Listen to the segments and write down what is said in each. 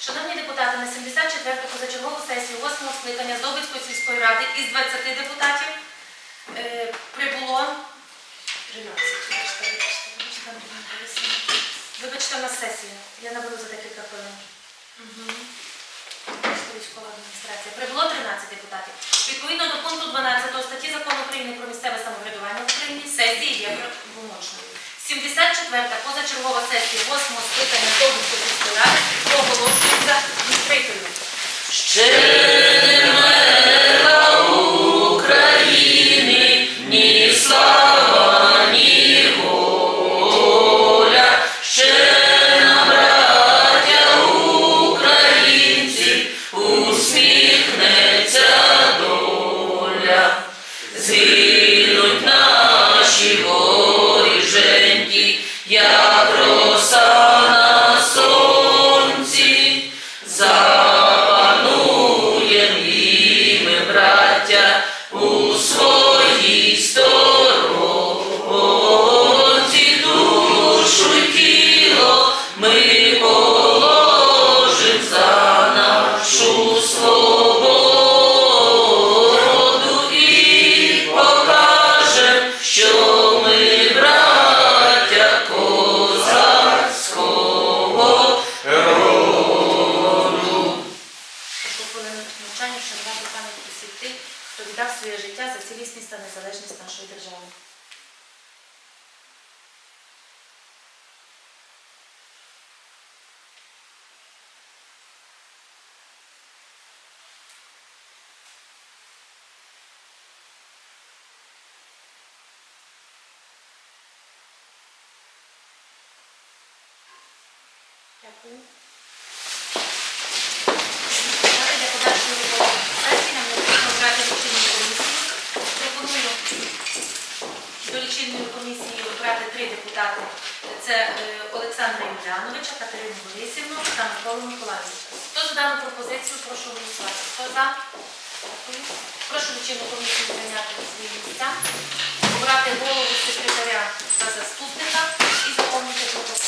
Шановні депутати, на 74-ту позачергову сесію 8-го скликання Здобицької сільської ради із 20 депутатів е, прибуло 13. Вибачте, у нас сесія. Я наберу за декілька хвилин. Військова адміністрація. Прибуло 13 депутатів. Відповідно до пункту 12 статті Закону України про місцеве самоврядування в Україні сесії є правомочною. 74-та позачергова сесія 8-го скликання Здобицької сільської ради оголошується відкритою. Ще Lord. Дякую. Для подальшої сесії нам необхідно обрати лічильну комісію. Пропоную до лічильної комісії обрати три депутати. Це е, Олександра Юліановича, Катерину Борисівну та Миколу Миколаївича. Хто за дану пропозицію, прошу голосувати. Хто за? Прошу лічильну комісію зайняти свої місця, обрати голову секретаря та заступника і заповнити протокол.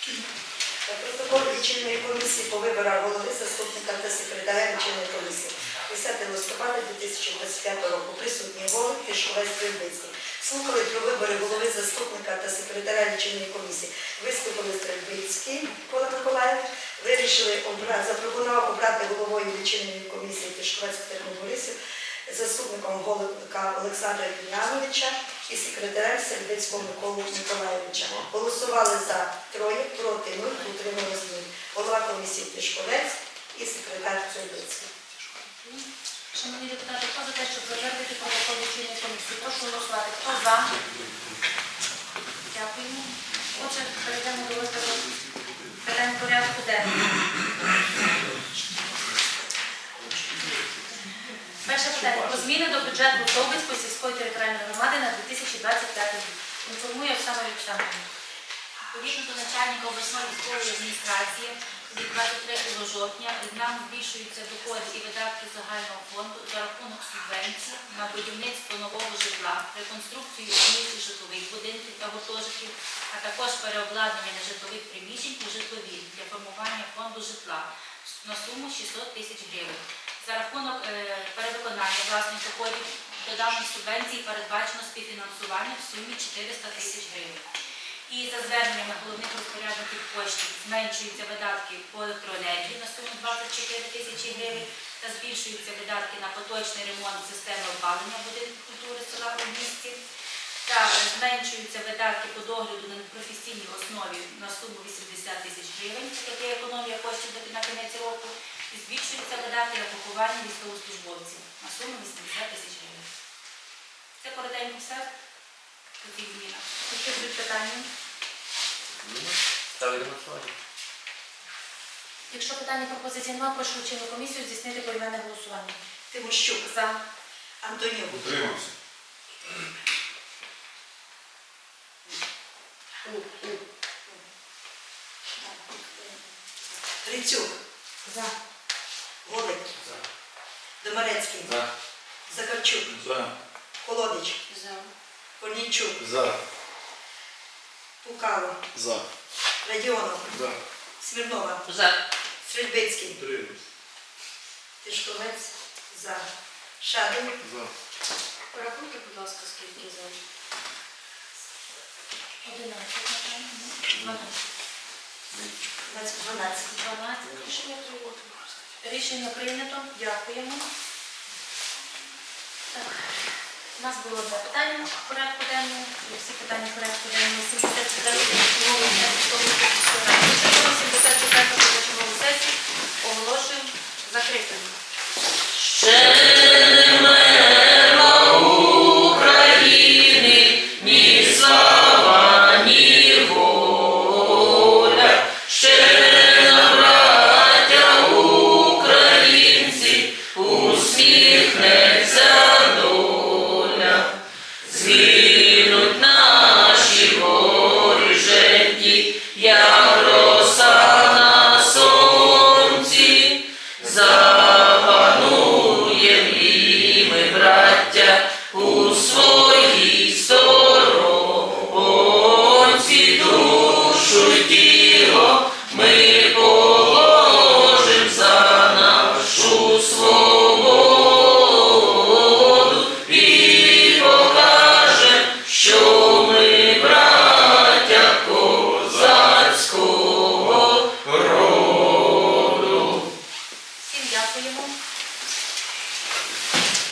Протокол лічильної комісії по виборах голови, заступника та секретаря лічильної комісії 10 листопада 2025 року. Присутні голод Кишковець Стрельбицький. Слухали про вибори голови, заступника та секретаря лічильної комісії. Виступили Стрельбицький Микола Миколаївич, вирішили обрати, запропонував обрати головою лічильної комісії Тишковець Катерину Борисів, заступником головка Олександра Юляновича і секретарем Сердецького Миколу Миколаєвича. Голосували за троє, проти нуль, утрималось нуль. Голова комісії Тишковець і секретар Сердецький. Шановні депутати, хто за те, щоб затвердити протокол лічильної комісії? Прошу голосувати. Хто за? Дякуємо. Отже, перейдемо до розгляду питань порядку денного. Перше про зміни до бюджету Довбицької сільської територіальної громади на 2025 рік. Інформує Оксана Олександрівна. Відповідно до начальника обласної військової адміністрації від 23 жовтня нам збільшуються доходи і видатки загального фонду за рахунок субвенцій на будівництво нового житла, реконструкцію існуючих житлових будинків та гуртожитків, а також переобладнання нежитлових приміщень у житлові для формування фонду житла на суму 600 тисяч гривень. За рахунок е, власних доходів до даної субвенції передбачено співфінансування в сумі 400 тисяч гривень. І за зверненнями головних розпорядників коштів зменшуються видатки по електроенергії на суму 24 тисячі гривень та збільшуються видатки на поточний ремонт системи опалення будинку культури села у місті. Та зменшуються видатки по догляду на професійній основі на суму 80 тисяч гривень, таке є економія коштів на кінець року, і збільшуються видатки на поховання військовослужбовців на суму 80 тисяч гривень. Це коротенько все. Тоді зміна. Які будуть питання? Ставлю на голосування. Якщо питання пропозиції немає, прошу лічильну комісію здійснити поіменне голосування. Тимощук, За. Антонюк, Утримався. Трицюк, За. Голик, Домарецький, За. Захарчук, За. Колодич, За. Корнійчук, За. Пукало, За. Радіонов, За. Смірнова, За. Стрельбицький, Утримався. Тишковець, за. Шадин, За. Порахуйте, будь ласка, скільки за. 11, напевно. 12. 12. 12. Рішення прийнято. Рішення прийнято. Дякуємо. У нас було два питання в порядку денному. Всі питання в порядку денному 74 чергової give